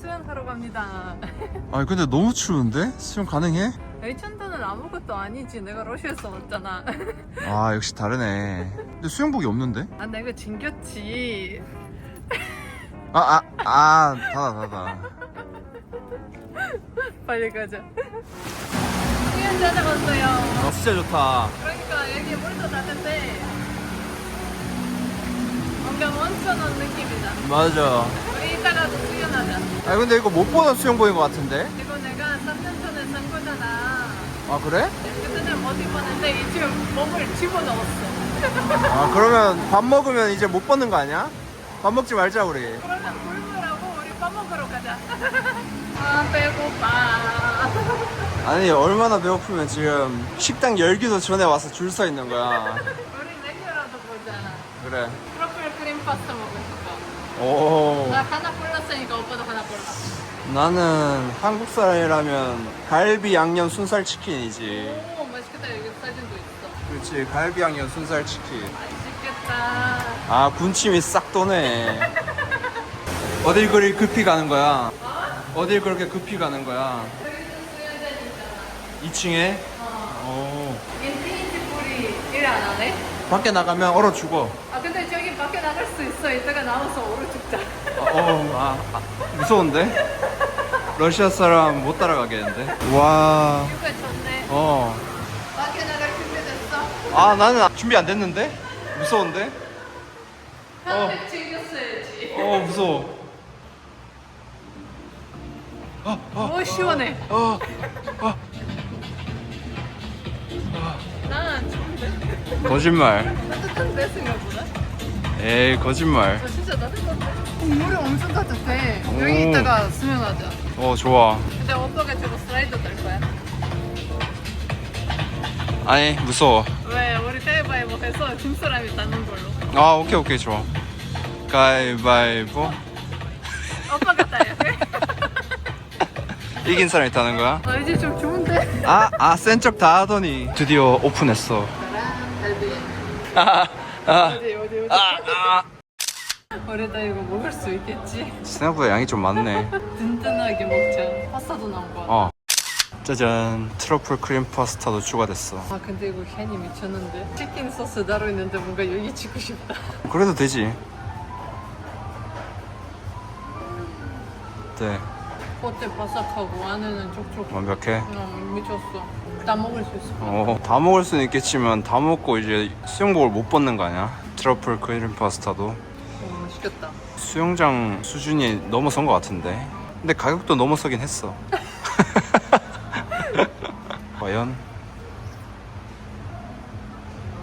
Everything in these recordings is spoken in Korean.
수영하러 갑니다. 아니 근데 너무 추운데? 수영 가능해? 에이천도는 아무것도 아니지. 내가 러시아에서 왔잖아. 아 역시 다르네 근데 수영복이 없는데? 아 내가. 아아아 아, 닫아 닫아 빨리 가자. 수영 찾아갔어요. 아 진짜 좋다 그러니까 여기 물도 나는데 뭔가 원천 온 느낌이다. 맞아 우리 이따가도 수영하자. 아 근데 이거 못 보던 수영복인 것 같은데? 이거 내가 3년 전에 산 거잖아. 아 그래? 그때는 못 입었는데 이제 몸을 집어넣었어. 아 그러면 밥 먹으면 이제 못 벗는 거 아니야? 밥 먹지 말자 우리 그러면 굶으라고 우리 밥 먹으러 가자. 아 배고파. 아니 얼마나 배고프면 지금 식당 열기도 전에 와서 줄 서 있는 거야 우리 메뉴라도 보자. 그래 트러플 크림 파스타 싶어. 오 나 하나 골랐으니까 오빠도 하나 골라. 나는 한국 사람이라면 갈비 양념 순살 치킨이지 오 맛있겠다. 여기 사진도 있어. 그렇지 갈비 양념 순살 치킨 맛있겠다. 아 군침이 싹 도네 어딜 그리 급히 가는 거야 어딜 그렇게 급히 가는 거야 여기도 수영장 있잖아. 2층에 오 인피니티 풀이 일안 하네? 밖에 나가면 얼어 죽어 아 밖에 나갈 수 있어. 이따가 나와서 오래 죽자. 어, 아, 아, 무서운데? 러시아 사람 못 따라가겠는데? 와, 이거 좋네. 어. 밖에 나갈 준비 됐어? 아, 나는 준비 안 됐는데? 무서운데? 한팩 챙겼어야지. 어, 무서워. 어, 어, 오 시원해. 어. 난안 추운데. 거짓말. 따뜻한데 생각보다. 에이, 거짓말. 아 진짜 따뜻한데. 어, 물이 엄청 따뜻해. 오. 여기 있다가 수영하자. 어, 좋아. 근데 오빠가 저거 슬라이더 탈 거야. 아니, 무서워. 왜? 우리 가위바위보 해서 진 사람이 타는 걸로. 아, 오케이, 오케이, 좋아. 가위바위보. 오빠가 돼. 이긴 사람이 타는 거야? 아 이제 좀 좋은데. 아, 아, 센 척 다 하더니 드디어 오픈했어. 갈비. 아, 아. 아, 아. 우리다 이거 먹을 수 있겠지? 생각보다 양이 좀 많네. 든든하게 먹자. 파스타도 나온 거. 어. 짜잔 트러플 크림 파스타도 추가됐어. 아 근데 이거 향이 미쳤는데 치킨 소스 따로 있는데 뭔가 여기 찍고 싶다. 그래도 되지. 네 겉에 바삭하고 안에는 촉촉. 완벽해. 어, 미쳤어. 다 먹을 수 같아. 어, 다 먹을 수는 있겠지만 다 먹고 이제 수영복을 못 벗는 거 아니야? 트러플 크림 파스타도 어, 맛있겠다. 수영장 수준이 넘어선 것 같은데. 근데 가격도 넘어서긴 했어. 과연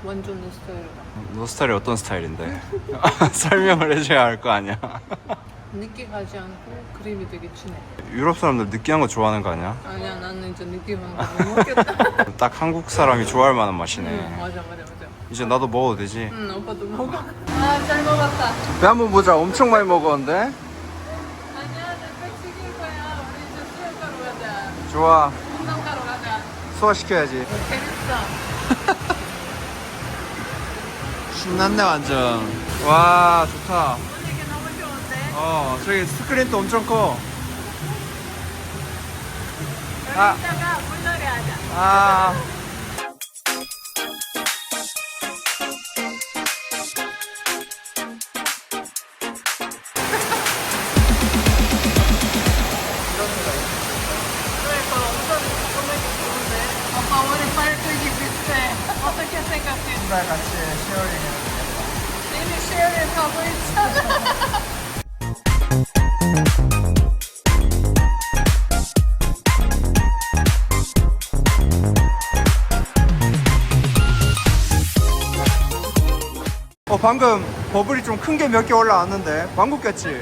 완전 내 스타일이다. 너 스타일이 어떤 스타일인데? 설명을 해줘야 할 거 아니야? 느끼 가지 않고 그림이 되게 진해. 유럽 사람들 느끼한 거 좋아하는 거 아니야? 아니야 나는 이제 느끼한 거못 먹겠다. 딱 한국 사람이 좋아할 만한 맛이네. 응 맞아 맞아 맞아. 이제 나도 먹어도 되지? 응 오빠도 먹어. 아 잘 먹었다. 배 한번 보자. 엄청 많이 먹었는데? 아니야 내백 시킬 거야. 우리 이제 수영 가러 가자. 좋아. 운동 가러 가자. 소화시켜야지. 재밌어. 신났네, 완전. 와, 좋다. 어, 저기 스크린도 엄청 커. 여기 아. 있다가 물놀이 하자. 아. 그 엄청 좋은데. 아빠 발끝이 비슷해. 어떻게 생각해? 같이 쉐어링 이미 쉐어를 가고 있잖아. 어, 방금 버블이 좀 큰 게 몇 개 올라왔는데. 방구 꼈지?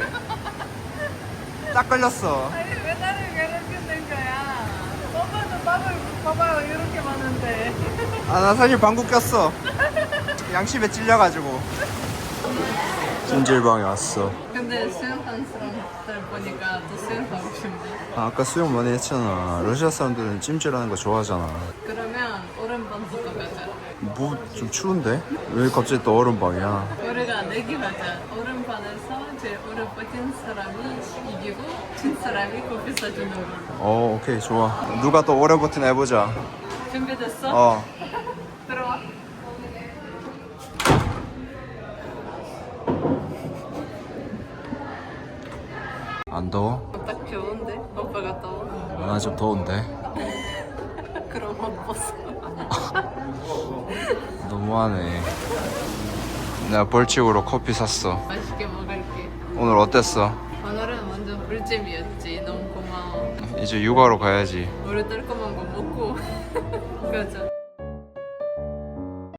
딱 걸렸어. 아니 왜 나를 이렇게 된 거야? 오빠도 밥을 봐봐요 이렇게 많은데. 아, 나 사실 방구 꼈어. 양심에 찔려가지고. 찜질방에 왔어. 근데 수영하는 사람들 보니까 또 수영하고 싶네. 아, 아까 수영 많이 했잖아. 러시아 사람들은 찜질하는 거 좋아하잖아. 그러면 오른방부터 가자. 뭐 좀 추운데? 왜 갑자기 또 얼음방이야? 우리가 내기 하자. 오른반에서 제일 오래 버틴 사람이 이기고 미친 사람이 커피 사주는 거. 어 오케이 좋아 누가 또 오래 버티나 해보자 준비됐어? 어 들어와. 안 더워? 딱 좋은데? 오빠가 더워. 나좀 더운데 그럼 옷 벗어. 너무하네 내가 벌칙으로 커피 샀어 맛있게 먹을게. 오늘 어땠어? 오늘은 완전 꿀잼이었지. 너무 고마워. 이제 육아로 가야지 우리 달콤한 거 먹고 가자.